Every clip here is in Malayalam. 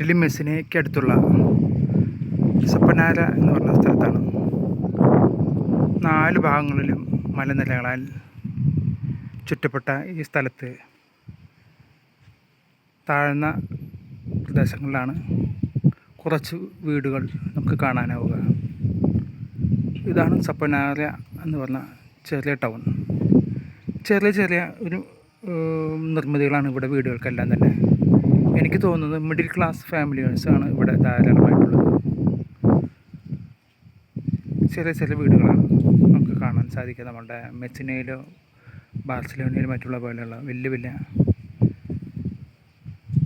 ഇറ്റലി മെസ്സിനയ്ക്ക് അടുത്തുള്ള സപ്പനാര എന്ന് പറഞ്ഞ സ്ഥലത്താണ്. നാല് ഭാഗങ്ങളിലും മലനിരകളാൽ ചുറ്റപ്പെട്ട ഈ സ്ഥലത്ത് താഴ്ന്ന പ്രദേശങ്ങളിലാണ് കുറച്ച് വീടുകൾ നമുക്ക് കാണാനാവുക. ഇതാണ് സപ്പനാര എന്ന് പറഞ്ഞ ചെറിയ ടൗൺ. ചെറിയ ചെറിയ ഒരു നിർമ്മിതികളാണ് ഇവിടെ വീടുകൾക്കെല്ലാം തന്നെ. എനിക്ക് തോന്നുന്നത് മിഡിൽ ക്ലാസ് ഫാമിലിയേഴ്സാണ് ഇവിടെ ധാരാളമായിട്ടുള്ളത്. ചെറിയ ചെറിയ വീടുകളാണ് നമുക്ക് കാണാൻ സാധിക്കുക. നമ്മുടെ മെസ്സിനയിലോ ബാർസലോണയിലോ മറ്റുള്ള പോലെയുള്ള വലിയ വലിയ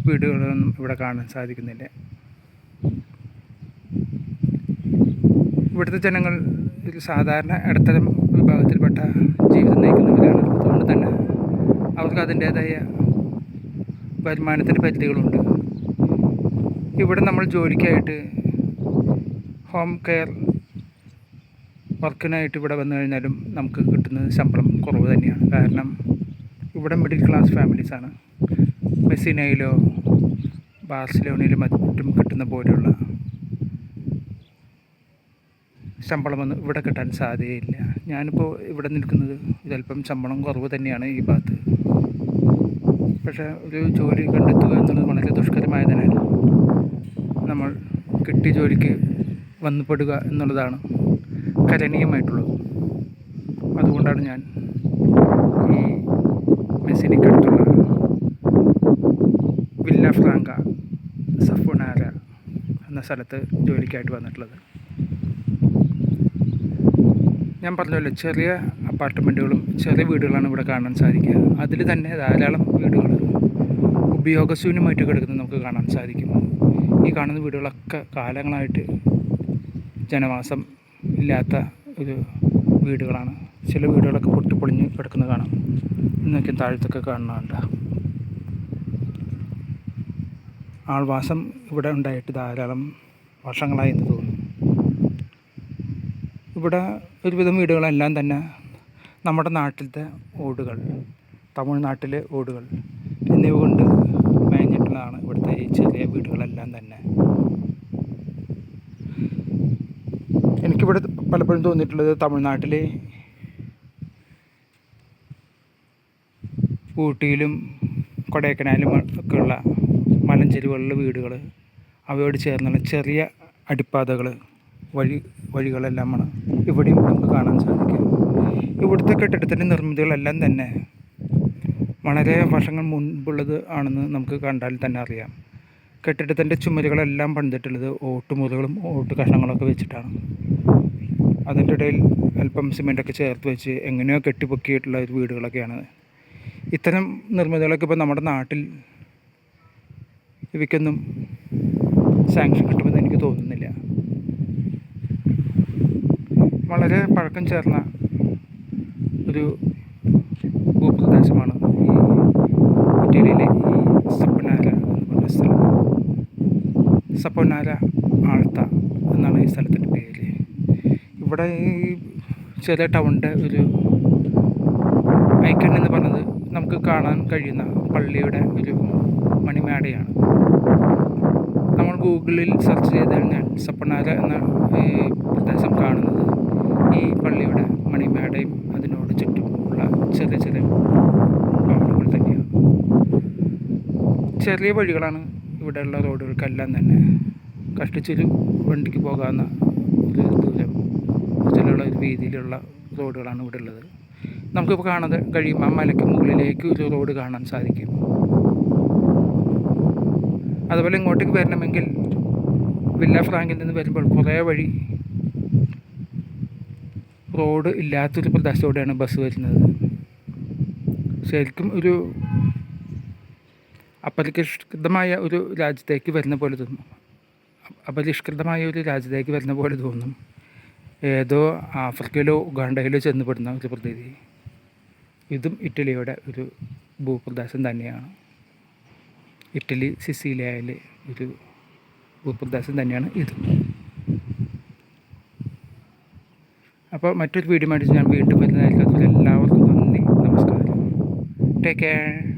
വീടുകളൊന്നും ഇവിടെ കാണാൻ സാധിക്കുന്നില്ല. ഇവിടുത്തെ ജനങ്ങൾ ഒരു സാധാരണ ഇടത്തരം വിഭാഗത്തിൽപ്പെട്ട ജീവിതം നയിക്കുന്നവരാണ്. അതുകൊണ്ട് തന്നെ അവർക്ക് അതിന്റേതായ വരുമാനത്തിന്റെ പരിധികളുണ്ട്. ഇവിടെ നമ്മൾ ജോലിക്കായിട്ട് ഹോം കെയർ വർക്കിനായിട്ട് ഇവിടെ വന്നു കഴിഞ്ഞാലും നമുക്ക് കിട്ടുന്ന ശമ്പളം കുറവ് തന്നെയാണ്. കാരണം ഇവിടെ മിഡിൽ ക്ലാസ് ഫാമിലീസാണ് മെസ്സിനയിലോ ബാർസലോണയിലും മറ്റും കിട്ടുന്ന പോലെയുള്ള ശമ്പളമൊന്നും ഇവിടെ കിട്ടാൻ സാധ്യതയില്ല. ഞാനിപ്പോൾ ഇവിടെ നിൽക്കുന്നത് ചിലപ്പം ശമ്പളം കുറവ് തന്നെയാണ് ഈ ഭാഗത്ത്. പക്ഷേ ഒരു ജോലി കണ്ടെത്തുക എന്നുള്ളത് വളരെ ദുഷ്കരമായതിനാൽ നമ്മൾ കിട്ടിയ ജോലിക്ക് വന്നുപെടുക എന്നുള്ളതാണ് കരണീയമായിട്ടുള്ളത്. അതുകൊണ്ടാണ് ഞാൻ ഈ മെസ്സിനിക്കടുത്തുള്ള വില്ല ഫ്രാങ്ക സഫോണാര എന്ന സ്ഥലത്ത് ജോലിക്കായിട്ട് വന്നിട്ടുള്ളത്. ഞാൻ പറഞ്ഞല്ലോ ചെറിയ അപ്പാർട്ട്മെന്റുകളും ചെറിയ വീടുകളാണ് ഇവിടെ കാണാൻ സാധിക്കുക. അതിൽ തന്നെ ധാരാളം വീടുകൾ ഉപയോഗശൂന്യമായിട്ട് കിടക്കുന്നത് നമുക്ക് കാണാൻ സാധിക്കും. ഈ കാണുന്ന വീടുകളൊക്കെ കാലങ്ങളായിട്ട് ജനവാസം ഇല്ലാത്ത ഒരു വീടുകളാണ്. ചില വീടുകളൊക്കെ പൊട്ടിപ്പൊളിഞ്ഞ് കിടക്കുന്നത് കാണാം. ഇന്നൊക്കെ താഴത്തൊക്കെ കാണുന്നുണ്ട് ആൾവാസം ഇവിടെ ഉണ്ടായിട്ട് ധാരാളം വർഷങ്ങളായി എന്ന് തോന്നുന്നു. ഇവിടെ ഒരുവിധം വീടുകളെല്ലാം തന്നെ നമ്മുടെ നാട്ടിലത്തെ ഓടുകൾ തമിഴ്നാട്ടിലെ ഓടുകൾ എന്നിവ കൊണ്ട് മേഞ്ഞിട്ടുള്ളതാണ് ഇവിടുത്തെ ഈ ചെറിയ വീടുകളെല്ലാം തന്നെ. എനിക്കിവിടെ പലപ്പോഴും തോന്നിയിട്ടുള്ളത് തമിഴ്നാട്ടിലെ ഊട്ടിയിലും കൊടൈക്കനാലും ഒക്കെ ഉള്ള മലഞ്ചെരുവുകളിലെ വീടുകൾ അവയോട് ചേർന്നുള്ള ചെറിയ അടിപ്പാതകൾ വഴി വഴികളെല്ലാമാണ് ഇവിടെയും നമുക്ക് കാണാൻ സാധിക്കും. ഇവിടുത്തെ കെട്ടിടത്തിന്റെ നിർമ്മിതികളെല്ലാം തന്നെ വളരെ വർഷങ്ങൾ മുൻപുള്ളത് ആണെന്ന് നമുക്ക് കണ്ടാൽ തന്നെ അറിയാം. കെട്ടിടത്തിന്റെ ചുമരുകളെല്ലാം പണിതിട്ടുള്ളത് ഓട്ടുമുറികളും ഓട്ട് കഷ്ണങ്ങളൊക്കെ വെച്ചിട്ടാണ്. അതിന്റെ ഇടയിൽ അല്പം സിമെന്റൊക്കെ ചേർത്ത് വെച്ച് എങ്ങനെയോ കെട്ടിപ്പൊക്കിയിട്ടുള്ള ഒരു വീടുകളൊക്കെയാണ്. ഇത്തരം നിർമ്മിതികളൊക്കെ ഇപ്പോൾ നമ്മുടെ നാട്ടിൽ ഇവയ്ക്കൊന്നും സാങ്ഷൻ കിട്ടുമെന്ന് എനിക്ക് തോന്നുന്നില്ല. വളരെ പഴക്കം ചേർന്ന ഒരു ഭൂപ്രദേശമാണ് ഈ ഇറ്റലിയിലെ ഈ സപ്പനാര എന്ന് സ്ഥലം. സപ്പനാര ആഴ്ത്ത എന്നാണ് ഈ സ്ഥലത്തിന്റെ പേര്. ഇവിടെ ഈ ചെറിയ ടൗണിന്റെ ഒരു ഐക്കൺ എന്ന് പറഞ്ഞത് നമുക്ക് കാണാൻ കഴിയുന്ന പള്ളിയുടെ ഒരു മണിമേടയാണ്. നമ്മൾ ഗൂഗിളിൽ സെർച്ച് ചെയ്ത് കഴിഞ്ഞാൽ സപ്പനാര എന്ന പ്രദേശം കാണുന്നത് ഈ പള്ളിയുടെ മണിമേടയും അതിനോട് ചുറ്റുമുള്ള ചെറിയ ചെറിയ ഭവനങ്ങൾ തന്നെയാണ്. ചെറിയ വഴികളാണ് ഇവിടെയുള്ള റോഡുകൾക്കെല്ലാം തന്നെ. കഷ്ടിച്ചൊരു വണ്ടിക്ക് പോകാവുന്ന ഒരു ദൂരം ചിലുള്ള ഒരു രീതിയിലുള്ള റോഡുകളാണ് ഇവിടെ ഉള്ളത് നമുക്കിപ്പോൾ കാണാതെ കഴിയും ആ മലയ്ക്ക് മുകളിലേക്ക് ഒരു റോഡ് കാണാൻ സാധിക്കും. അതുപോലെ ഇങ്ങോട്ടേക്ക് വരണമെങ്കിൽ വില്ല ഫ്രാങ്കിൽ നിന്ന് വരുമ്പോൾ കുറേ വഴി റോഡ് ഇല്ലാത്തൊരു പ്രദേശത്തോടെയാണ് ബസ് വരുന്നത്. ശരിക്കും ഒരു അപരിഷ്കൃതമായ ഒരു രാജ്യത്തേക്ക് വരുന്ന പോലെ തോന്നും. അപരിഷ്കൃതമായ ഒരു രാജ്യത്തേക്ക് വരുന്ന പോലെ തോന്നും. ഏതോ ആഫ്രിക്കയിലോ ഉഗാണ്ടയിലോ ചെന്നപ്പെടുന്ന ഒരു പ്രതീതി. ഇതും ഇറ്റലിയുടെ ഒരു ഭൂപ്രദേശം തന്നെയാണ്. ഇറ്റലി സിസിലിയയിലെ ഒരു ഭൂപ്രദേശം തന്നെയാണ് ഇത്. അപ്പോൾ മറ്റൊരു വീഡിയോ ആയിട്ട് ഞാൻ വീണ്ടും വരുന്നതായിരിക്കും. അതുപോലെ എല്ലാവർക്കും നന്ദി. നമസ്കാരം. Take care